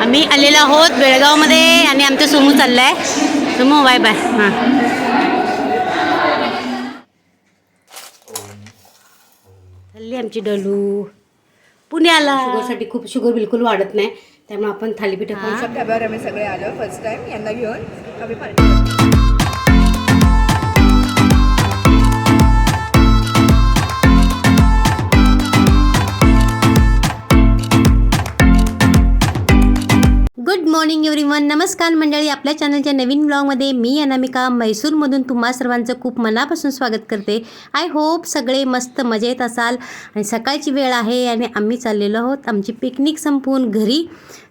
आम्ही आलेलो आहोत बेळगावमध्ये आणि आमचं सुमू चाललाय. सुमू बाय बाय हां. चालली आमची डलू. पुण्याला. शुगरसाठी खूप शुगर बिलकुल वाढत नाही त्यामुळे आपण थालीपीठ खाऊ शकतो. आम्ही सगळे आलो फर्स्ट टाइम यांना घेऊन गुड मॉर्निंग एव्हरीवन नमस्कार मंडळी. आपल्या चॅनलच्या नवीन ब्लॉगमध्ये मी अनामिका म्हैसूरमधून तुम्हा सर्वांचं खूप मनापासून स्वागत करते. आय होप सगळे मस्त मजेत असाल आणि सकाळची वेळ आहे आणि आम्ही चाललेलो आहोत. आमची पिकनिक संपवून घरी.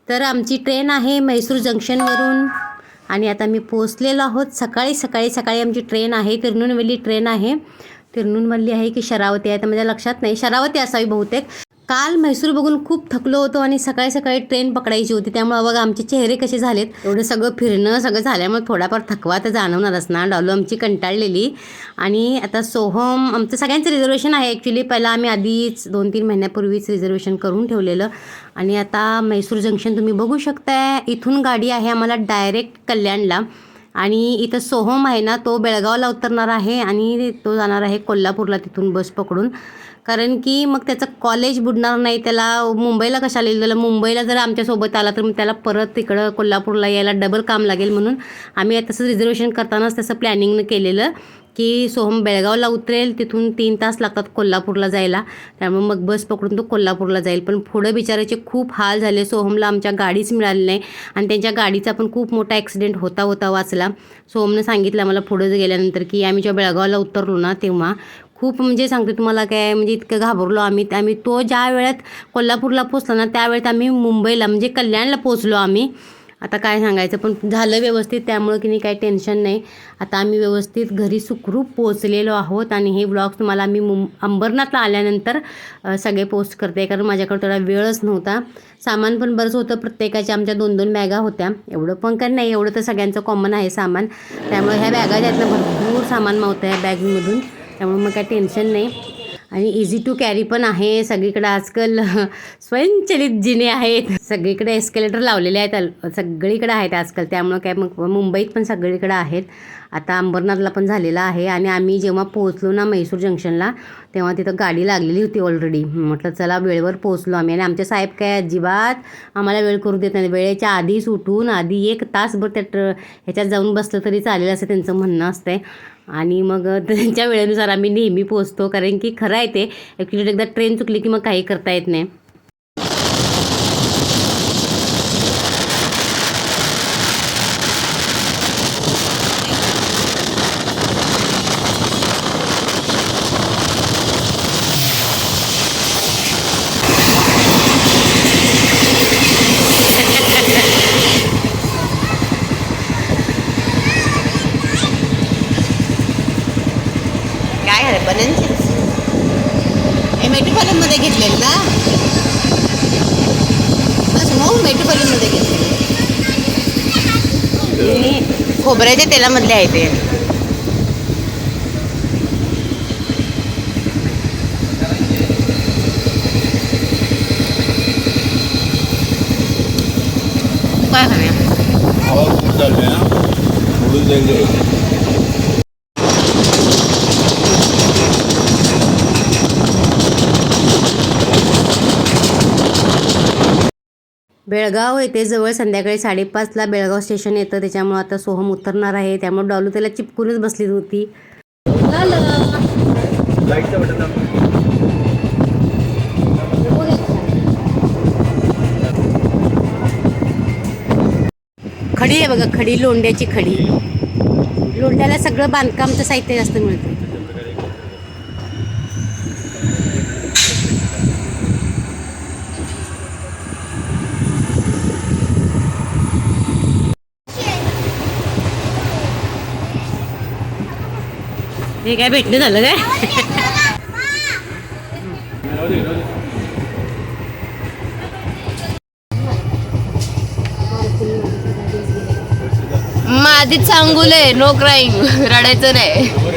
तर आमची ट्रेन आहे म्हैसूर जंक्शनवरून आणि आता मी पोचलेलो आहोत. सकाळी सकाळी सकाळी आमची ट्रेन आहे. तिरनूनवेली ट्रेन आहे. तिरनूनमधली आहे की शरावती आहे? तर माझ्या लक्षात नाही. शरावती असावी बहुतेक. काल म्हैसूर बघून खूप थकलो होतो आणि सकाळी सकाळी ट्रेन पकडायची होती. त्यामुळे बघा आमचे चेहरे कसे झालेत? एवढं सगळं फिरणं सगळं झाल्यामुळे थोडाफार थकवा तर जाणवणारच ना. डॉलो आमची कंटाळलेली. आणि आता सोहम आमचं सगळ्यांचं रिझर्वेशन आहे ॲक्च्युली पहिला आम्ही आधीच दोन तीन महिन्यापूर्वीच रिझर्वेशन करून ठेवलेलं. आणि आता म्हैसूर जंक्शन तुम्ही बघू शकताय. इथून गाडी आहे आम्हाला डायरेक्ट कल्याणला. आणि इथं सोहम आहे ना तो बेळगावला उतरणार आहे आणि तो जाणार आहे कोल्हापूरला तिथून बस पकडून. कारण की मग त्याचं कॉलेज बुडणार नाही त्याला मुंबईला कशाला येईल? त्याला मुंबईला जर आमच्यासोबत आला तर मग त्याला परत तिकडं कोल्हापूरला यायला डबल काम लागेल म्हणून आम्ही तसं रिझर्वेशन करतानाच तसं प्लॅनिंगनं केलेलं की सोहम बेळगावला उतरेल तिथून तीन तास लागतात कोल्हापूरला जायला. त्यामुळे मग बस पकडून तो कोल्हापूरला जाईल. पण पुढं बिचाराचे खूप हाल झाले. सोहमला आमच्या गाडीच मिळाली नाही आणि त्यांच्या गाडीचा पण खूप मोठा ॲक्सिडेंट होता होता वाचला. सोहमनं सांगितलं मला पुढं गेल्यानंतर की आम्ही जेव्हा बेळगावला उतरलो ना तेव्हा खूप म्हणजे सांगते तुम्हाला काय म्हणजे इतकं घाबरलो आम्ही. आम्ही तो ज्या वेळेत कोल्हापूरला पोचला ना त्यावेळेत आम्ही मुंबईला म्हणजे कल्याणला पोचलो आम्ही. आता काय सांगायचं पण झालं व्यवस्थित त्यामुळं की नाही काही टेन्शन नाही. आता आम्ही व्यवस्थित घरी सुखरूप पोचलेलो आहोत आणि हे ब्लॉग तुम्हाला आम्ही मुं अंबरनाथला आल्यानंतर सगळे पोस्ट करते. कारण माझ्याकडे थोडा वेळच नव्हता. सामान पण बरंच होतं प्रत्येकाच्या आमच्या दोन दोन बॅगा होत्या. एवढं पण काय नाही एवढं तर सगळ्यांचं कॉमन आहे सामान. त्यामुळे ह्या बॅगा ज्यातनं भरपूर सामान मावतं ह्या बॅगमधून त्यामुळे मग काय टेन्शन नाही. आणि इझी टू कॅरी पण आहे. सगळीकडे आजकाल स्वयंचलित जिने आहेत. सगळीकडे एस्केलेटर लावलेले आहेत. सगळीकडे आहेत आजकाल. त्यामुळं काय मग मुंबईत पण सगळीकडे आहेत. आता अंबरनाथला पण झालेला आहे. आणि आम्ही जेव्हा पोहोचलो ना म्हैसूर जंक्शनला तेव्हा तिथं गाडी लागलेली होती ऑलरेडी म्हटलं चला वेळेवर पोहोचलो आम्ही. आणि आमचे साहेब काय अजिबात आम्हाला वेळ करू देत नाही वेळेच्या आधीच उठून आधी एक तासभर त्या ट्र ह्याच्यात जाऊन बसलं तरी चालेल असं त्यांचं म्हणणं असतंय. आणि मग त्यांच्या वेळेनुसार आम्ही नेहमी पोचतो कारण की खरं आहे ते ॲक्च्युली एकदा ट्रेन चुकली की मग काही करता येत नाही. घेतलेलं ना बस मग मेट्रोपॉलिटनमध्ये घेतलेलं. खोबऱ्याच्या तेलामधले आहे ते. काय खाण्या हवा खूप चालू आहे ना उडून जाईल ते. बेळगाव येते जवळ संध्याकाळी साडेपाचला बेळगाव स्टेशन येतं. त्याच्यामुळं आता सोहम उतरणार आहे. त्यामुळे डॉलू त्याला चिपकूनच बसली होती. खडी आहे बघा खडी लोंड्याची खडी. लोंड्याला सगळं बांधकामचं साहित्य जास्त मिळतं. हे काय भेटणं झालं काय? माझीच आहे नो क्राईम रडायचं नाही.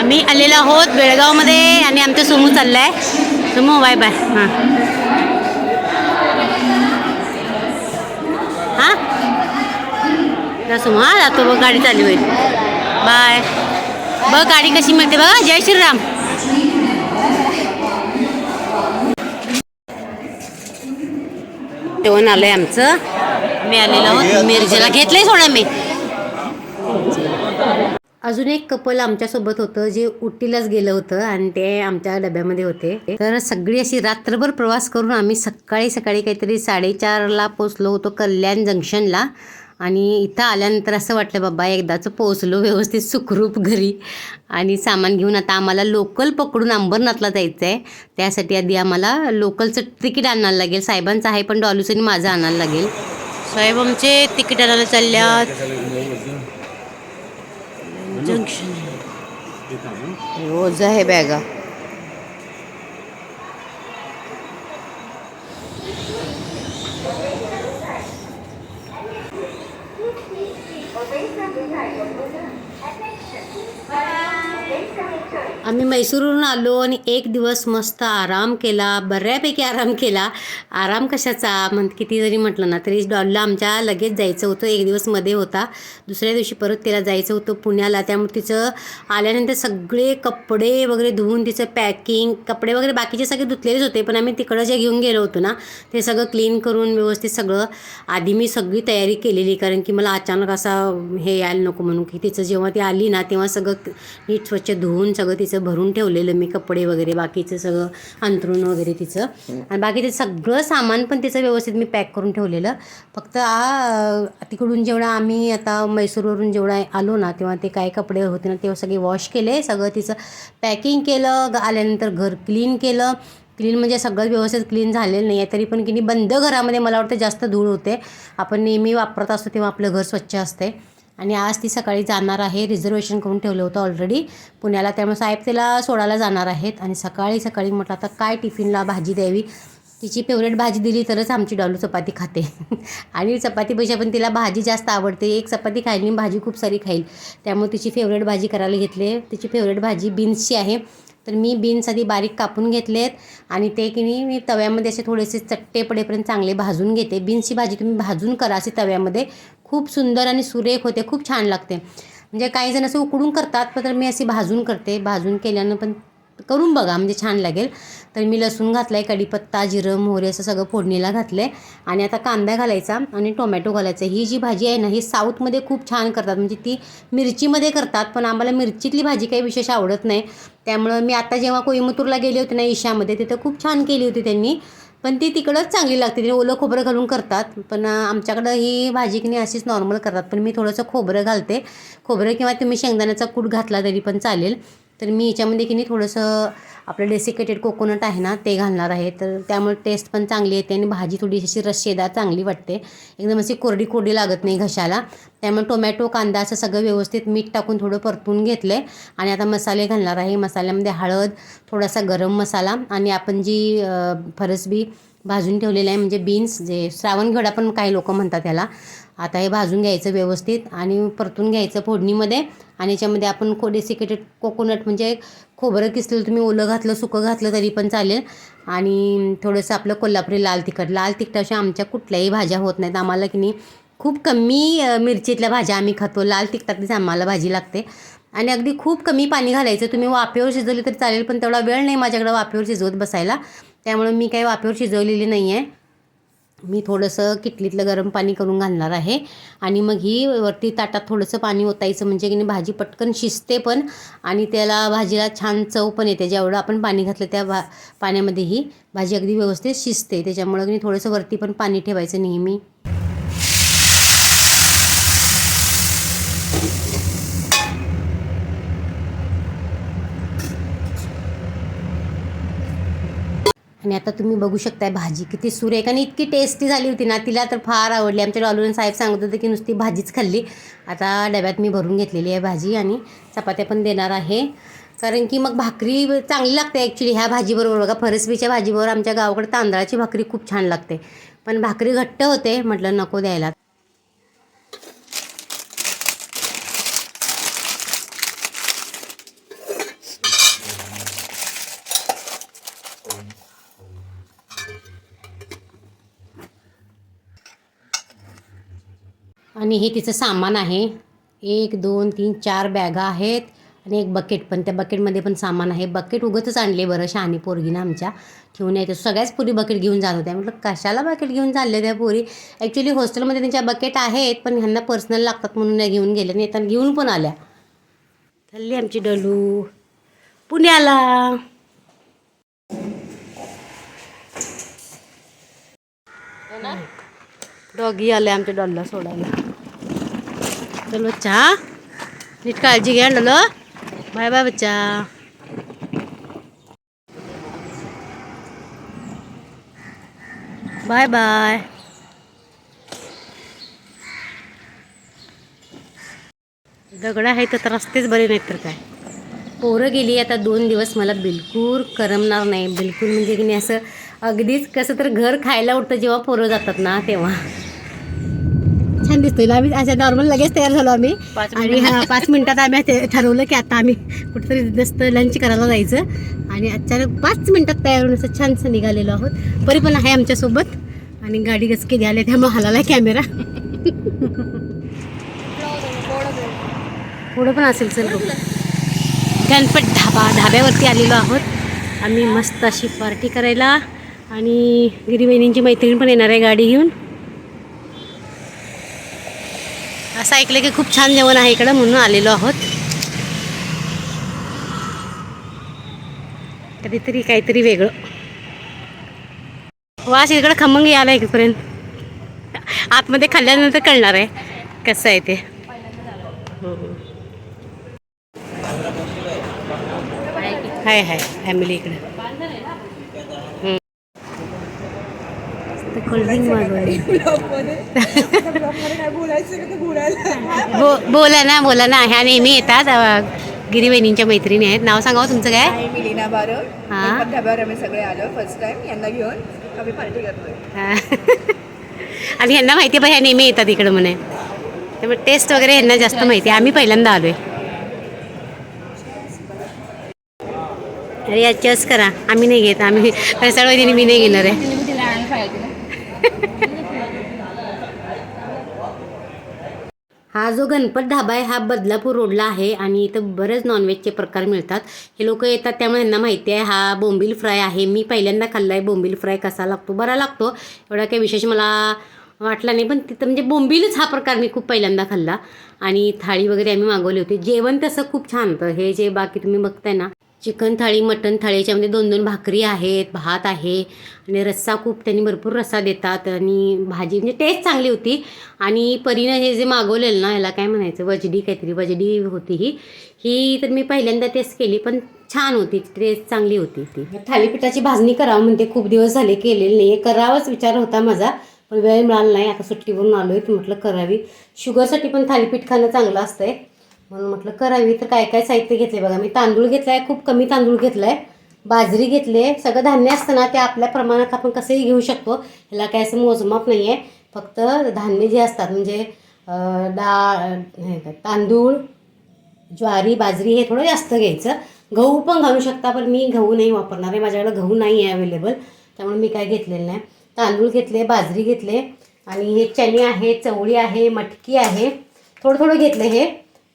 आम्ही आलेलो आहोत बेळगावमध्ये आणि आमचं सुमू आहे सुमू बाय बाय हां. हां? जा सुमू हां जातो बघ गाडी चालू होईल. बाय बघ गाडी कशी मिळते बघा जय श्रीराम. जेवण आहे आमचं. मी आलेलो आहोत. मिरजेला घेतलंय सोडा मी अजून एक कपल आमच्यासोबत होतं जे उटीलाच गेलं होतं आणि ते आमच्या डब्यामध्ये होते. तर सगळी अशी रात्रभर प्रवास करून आम्ही सकाळी सकाळी काहीतरी साडेचारला पोचलो होतो कल्याण जंक्शनला. आणि इथं आल्यानंतर असं वाटलं बाबा एकदाचं पोचलो व्यवस्थित सुखरूप घरी. आणि सामान घेऊन आता आम्हाला लोकल पकडून अंबरनाथला जायचं आहे त्यासाठी आधी आम्हाला लोकलचं तिकीट आणायला लागेल. साहेबांचं आहे पण आणि माझं आणायला लागेल. साहेब आमचे तिकीट आणायला चालल्यात. जंक्शन. हो, रोज आहे बॅगा. आम्ही मैसूरवरून आलो आणि एक दिवस मस्त आराम केला बऱ्यापैकी आराम केला. आराम कशाचा? म्हण किती जरी म्हटलं ना तरी डॉलला आमच्या लगेच जायचं होतं. एक दिवसमध्ये होता. दुसऱ्या दिवशी परत तिला जायचं होतं पुण्याला. त्यामुळे तिचं आल्यानंतर सगळे कपडे वगैरे धुवून तिचं पॅकिंग कपडे वगैरे बाकीचे सगळे धुतलेलेच होते. पण आम्ही तिकडं जे घेऊन गेलो होतो ना ते सगळं क्लीन करून व्यवस्थित सगळं आधी मी सगळी तयारी केलेली. कारण की मला अचानक असा हे यायला नको म्हणून की तिचं जेव्हा ती आली ना तेव्हा सगळं नीट स्वच्छ धुवून सगळं तिचं भरून ठेवलेलं मी कपडे वगैरे बाकीचं सगळं अंथरूण वगैरे तिचं. आणि बाकीचं सगळं सामान पण तिचं व्यवस्थित मी पॅक करून ठेवलेलं. फक्त आ तिकडून जेवढा आम्ही आता मैसूरवरून जेवढा आलो ना तेव्हा ते काय कपडे होते ना तेव्हा सगळे वॉश केले. सगळं तिचं पॅकिंग केलं ग- आल्यानंतर घर क्लीन केलं. क्लीन म्हणजे सगळं व्यवस्थित क्लीन झालेलं नाही आहे तरी पण की नाही बंद घरामध्ये मला वाटतं जास्त धूळ होते. आपण नेहमी वापरत असतो तेव्हा आपलं घर स्वच्छ असते. आणि आज ती सकाळी जाणार आहे रिझर्वेशन करून ठेवलं होतं ऑलरेडी पुण्याला त्यामुळे साहेब तिला सोडायला जाणार आहेत. आणि सकाळी सकाळी म्हटलं आता काय टिफिनला भाजी द्यावी? तिची फेवरेट भाजी दिली तरच आमची डॉलू चपाती खाते. आणि चपातीपेक्षा पण तिला भाजी जास्त आवडते. एक चपाती खाईल मी भाजी खूप सारी खाईल. त्यामुळे तिची फेवरेट भाजी करायला घेतली तिची फेवरेट भाजी बीन्सची आहे. तर मी बीन्स आधी बारीक कापून घेतलेत आणि ते की नाही मी तव्यामध्ये असे थोडेसे चट्टे पडेपर्यंत चांगले भाजून घेते. बीन्सची भाजी तुम्ही भाजून करा असे तव्यामध्ये. खूप सुंदर आणि सुरेख होते खूप छान लागते. म्हणजे काही जण असं उकडून करतात पण तर मी अशी भाजून करते. भाजून केल्यानं पण करून बघा म्हणजे छान लागेल. तर मी लसूण घातला आहे कढीपत्ता जिरं मोहरी असं सगळं फोडणीला घातलं आहे आणि आता कांदा घालायचा आणि टोमॅटो घालायचा. ही जी भाजी आहे ना ही साऊथमध्ये खूप छान करतात. म्हणजे ती मिरचीमध्ये करतात पण आम्हाला मिरचीतली भाजी काही विशेष आवडत नाही. त्यामुळं मी आता जेव्हा कोईमतूरला गेले होते ना ईशामध्ये तिथं खूप छान केली होती त्यांनी. पण ती तिकडंच चांगली लागते. ते ओलं खोबरं घालून करतात. पण आमच्याकडं ही भाजी की नाही अशीच नॉर्मल करतात. पण मी थोडंसं खोबरं घालते. खोबरं किंवा तुम्ही शेंगदाण्याचा कूट घातला तरी पण चालेल. तर मी याच्यामध्ये की नाही थोडंसं आपलं डेसिकेटेड कोकोनट आहे ना ते घालणार आहे. तर त्यामुळे टेस्ट पण चांगली येते आणि भाजी थोडी अशी रस्सेदार चांगली वाटते. एकदम अशी कोरडी कोरडी लागत नाही घशाला. त्यामुळे टोमॅटो कांदा असं सगळं व्यवस्थित मीठ टाकून थोडं परतून घेतलं आहे आणि आता मसाले घालणार आहे. मसाल्यामध्ये हळद थोडासा गरम मसाला आणि आपण जी फरसबी भाजून ठेवलेलं आहे म्हणजे बीन्स जे श्रावणघडा पण काही लोक म्हणतात त्याला. आता हे भाजून घ्यायचं व्यवस्थित आणि परतून घ्यायचं फोडणीमध्ये. आणि याच्यामध्ये आपण को डेसिकेटेड कोकोनट म्हणजे खोबरं किसलं तुम्ही ओलं घातलं सुकं घातलं तरी पण चालेल. आणि थोडंसं आपलं कोल्हापुरी लाल तिखट. लाल तिखटाशिवाय आमच्या कुठल्याही भाज्या होत नाहीत. आम्हाला की नाही खूप कमी मिरचीतल्या भाज्या आम्ही खातो. लाल तिखटातलीच आम्हाला भाजी लागते. आणि अगदी खूप कमी पाणी घालायचं. तुम्ही वाफेवर शिजवली तरी चालेल पण तेवढा वेळ नाही माझ्याकडे वाफेवर शिजवत बसायला. त्यामुळे मी काही वाफेवर शिजवलेली नाही आहे मी थोडंसं किटलीतलं गरम पाणी करून घालणार आहे. आणि मग ही वरती ताटात थोडंसं पाणी ओतायचं म्हणजे की नाही भाजी पटकन शिजते पण आणि त्याला भाजीला छान चव पण येते. जेवढं आपण पाणी घातलं त्या भा पाण्यामध्ये ही भाजी अगदी व्यवस्थित शिजते. त्याच्यामुळं की थोडंसं वरती पण पाणी ठेवायचं नेहमी. आणि आता तुम्ही बघू शकताय भाजी किती सुरेख आणि इतकी टेस्टी झाली होती ना तिला तर फार आवडली. आमच्या डॉलून साहेब सांगत होते की नुसती भाजीच खाल्ली. आता डब्यात मी भरून घेतलेली आहे भाजी आणि चपात्या पण देणार आहे. कारण की मग भाकरी चांगली लागते ॲक्च्युली ह्या भाजीबरोबर बघा फरसबीच्या भाजीबरोबर आमच्या गावाकडे तांदळाची भाकरी खूप छान लागते. पण भाकरी घट्ट होते म्हटलं नको द्यायला. आणि हे तिचं सामान आहे. एक दोन तीन चार बॅगा आहेत आणि एक बकेट पण. त्या बकेटमध्ये पण सामान आहे. बकेट उगतच आणले बरं शहाणी पोरगीनं आमच्या. ठेवून येते सगळ्याच पुरी बकेट घेऊन जात होत्या. म्हटलं कशाला बकेट घेऊन चालले त्या पोरी? ॲक्च्युली हॉस्टेलमध्ये त्यांच्या बकेट आहेत पण ह्यांना पर्सनल लागतात म्हणून घेऊन गेल्या नाही तर घेऊन पण आल्या. ठरली आमची डलू. पुण्याला. डॉगी आले आमच्या डॉलला सोडायला. चल बच्चा नीट काळजी घ्या डलो बाय बाय बच्चा. Bye bye. दगड आहे तर रस्तेच बरे नाहीत तर काय? पोरं गेली आता दोन दिवस मला बिलकुल करमणार नाही. बिलकुल म्हणजे की नाही असं अगदीच कसं तर घर खायला उठतं जेव्हा पोरं जातात ना तेव्हा. दिसतोय. आम्ही अशा नॉर्मल लगेच तयार झालो आम्ही. आणि हा पाच मिनिटात आम्ही ठरवलं की आता आम्ही कुठेतरी मस्त लंच करायला जायचं. आणि अचानक पाच मिनिटात तयार होऊन असं छानसं निघालेलो आहोत. परी पण आहे आमच्यासोबत. आणि गाडी गचके द्यायला त्यामुळे हलाला कॅमेरा पुढं पण असेल चल बघू. गणपत ढाबा ढाब्यावरती आलेलो आहोत. आम्ही मस्त अशी पार्टी करायला. आणि गिरीवहिनींची मैत्रीण पण येणार आहे गाडी घेऊन. असं ऐकलं की खूप छान जेवण आहे इकडं म्हणून आलेलो आहोत. कधीतरी काहीतरी वेगळं. वास इकडं खमंग यायला इकडपर्यंत आतमध्ये खाल्ल्यानंतर कळणार आहे कसं आहे ते. हाय हाय फॅमिली इकडं. कोल्ड्रिंक मागवली बो बोला ना बोला ना. ह्या नेहमी येतात अं, गिरीवहिनींच्या मैत्रिणी आहेत. नाव सांगावं तुमचं काय? आहे मी लीना बारड. हा. ढाब्यावर आम्ही सगळे आलो फर्स्ट टाइम यांना घेऊन आम्ही पार्टी करतोय. हा. आणि ह्यांना माहिती आहे बा ह्या नेहमी येतात इकडं म्हणे. त्यामुळे टेस्ट वगैरे ह्यांना जास्त माहिती आहे. आम्ही पहिल्यांदा आलोय. अरे चस करा. आम्ही नाही घेत. आम्ही वहिनी मी नाही घेणार आहे. हा जो गणपत ढाबा आहे हा बदलापूर रोडला आहे आणि इथं बरेच नॉनव्हेजचे प्रकार मिळतात. हे लोक येतात त्यामुळे यांना माहिती आहे हा बोंबील फ्राय आहे. मी पहिल्यांदा खाल्ला आहे बोंबील फ्राय कसा लागतो बरा लागतो. एवढा काही विशेष मला वाटला नाही पण तिथं म्हणजे बोंबीलच हा प्रकार मी खूप पहिल्यांदा खाल्ला. आणि थाळी वगैरे आम्ही मागवली होती. जेवण तसं खूप छान होतं. हे जे बाकी तुम्ही बघताय ना चिकन थाळी मटण थाळी याच्यामध्ये दोन दोन भाकरी आहेत भात आहे आणि रस्सा खूप त्यांनी भरपूर रस्सा देतात आणि भाजी म्हणजे टेस्ट चांगली होती. आणि परीनं हे जे मागवलेलं ना ह्याला काय म्हणायचं वजडी काहीतरी वजडी होती ही. ही तर मी पहिल्यांदा टेस्ट केली पण छान होती टेस्ट चांगली होती ती. थालीपीठाची भाजणी करावं म्हणते खूप दिवस झाले केलेली नाही करावाच विचार होता माझा पण वेळ मिळाला नाही. आता सुट्टीवरून आलो आहे म्हटलं करावी. शुगरसाठी पण थालीपीठ खाणं चांगलं असतंय. म्हणून म्हटलं करावी. तर काय काय साहित्य घेतले बघा. मी तांदूळ घेतला आहे खूप कमी तांदूळ घेतला आहे बाजरी घेतले सगळं धान्य असतं ना ते आपल्या प्रमाणात आपण कसंही घेऊ शकतो. ह्याला काय असं मोजमाप नाही आहे फक्त धान्य जे असतात म्हणजे डाळ हे काय, तांदूळ ज्वारी बाजरी हे थोडं जास्त घ्यायचं. गहू पण घालू शकता पण मी गहू नाही वापरणार आहे. माझ्याकडे गहू नाही आहे अवेलेबल त्यामुळे मी काय घेतलेलं नाही. तांदूळ घेतले बाजरी घेतले. आणि हे चणे आहे चवळी आहे मटकी आहे. थोडं थोडं घेतलं हे.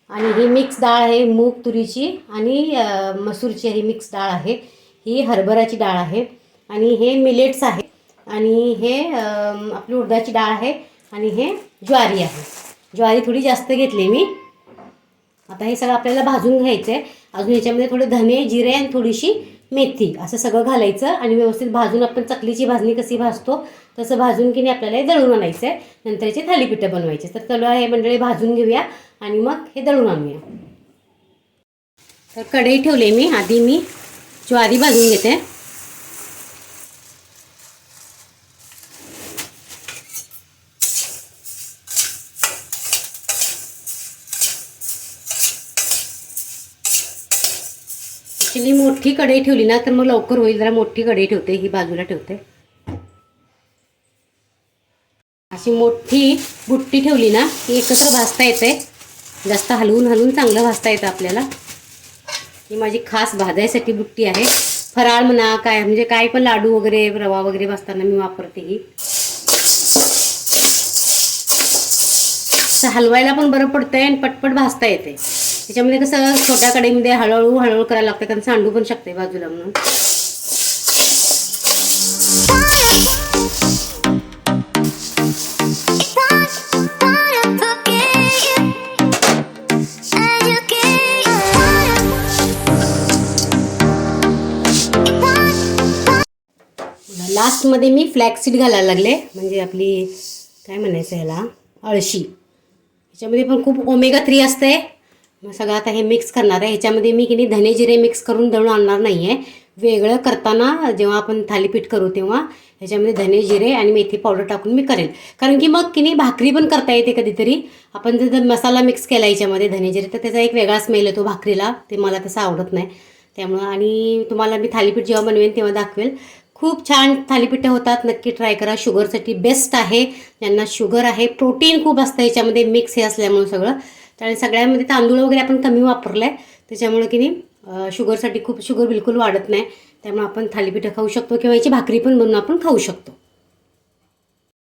आणि ही मिक्स डाळ आहे मूग तुरीची आणि मसूरची ही मिक्स डाळ आहे. ही हरभराची डाळ आहे आणि हे मिलेट्स आहे आणि हे आपली उडदाची डाळ आहे आणि हे ज्वारी आहे. ज्वारी थोडी जास्त घेतली मी. आता हे सगळं आपल्याला भाजून घ्यायचं आहे अजून याच्यामध्ये थोडे धने जिरे आणि थोडीशी मेथी असं सगळं घालायचं आणि व्यवस्थित भाजून आपण चकलीची भाजणी कशी भाजतो तसं भाजून की नाही आपल्याला हे दळून आणायचं आहे नंतर याचे थालीपीठं बनवायचे. तर चला हे मंडळी भाजून घेऊया आणि मग हे दळून आणूया. तर कढई ठेवले मी. आधी मी ज्वारी भाजून घेते ॲक्च्युली मोठी कढई ठेवली ना तर मग लवकर होईल. जरा मोठी कढई ठेवते ही बाजूला ठेवते. अशी मोठी बुट्टी ठेवली ना की एकत्र भाजता येते. जास्त हलवून हलवून चांगलं भाजता येतं आपल्याला. ही माझी खास भाजायसाठी बुट्टी आहे. फराळ म्हणा काय म्हणजे काय पण लाडू वगैरे रवा वगैरे भाजताना मी वापरते ही. हलवायला पण बरं पडतंय आणि पटपट भाजता येते. त्याच्यामध्ये कसं छोट्या कढईमध्ये हळूहळू हळूहळू करायला लागतं कारण सांडू पण शकते बाजूला म्हणून. लास्टमध्ये मी फ्लॅक्सीड घालायला लागले. म्हणजे आपली काय म्हणायचं ह्याला? अळशी. ह्याच्यामध्ये पण खूप ओमेगा थ्री असते मग सगळं आता हे मिक्स करणार आहे. ह्याच्यामध्ये मी की नाही धने जिरे मिक्स करून दळून आणणार नाही आहे वेगळं करताना जेव्हा आपण थालीपीठ करू तेव्हा ह्याच्यामध्ये धने जिरे आणि मेथी पावडर टाकून मी करेल. कारण की मग की नाही भाकरी पण करता येते कधीतरी. आपण जर मसाला मिक्स केला याच्यामध्ये धने जिरे तर त्याचा एक वेगळा स्मेल येतो भाकरीला. ते मला तसं आवडत नाही. त्यामुळं आणि तुम्हाला मी थालीपीठ जेव्हा बनवेन तेव्हा दाखवेल. खूप छान थालीपीठं होतात. नक्की ट्राय करा. शुगरसाठी बेस्ट आहे. ज्यांना शुगर आहे प्रोटीन खूप असतं याच्यामध्ये मिक्स हे असल्यामुळं सगळं. त्यामुळे सगळ्यामध्ये तांदूळ वगैरे आपण कमी वापरलं आहे त्याच्यामुळे की नाही शुगरसाठी खूप शुगर बिलकुल वाढत नाही. त्यामुळे आपण थालीपीठं खाऊ शकतो किंवा याची भाकरी पण बनवून आपण खाऊ शकतो.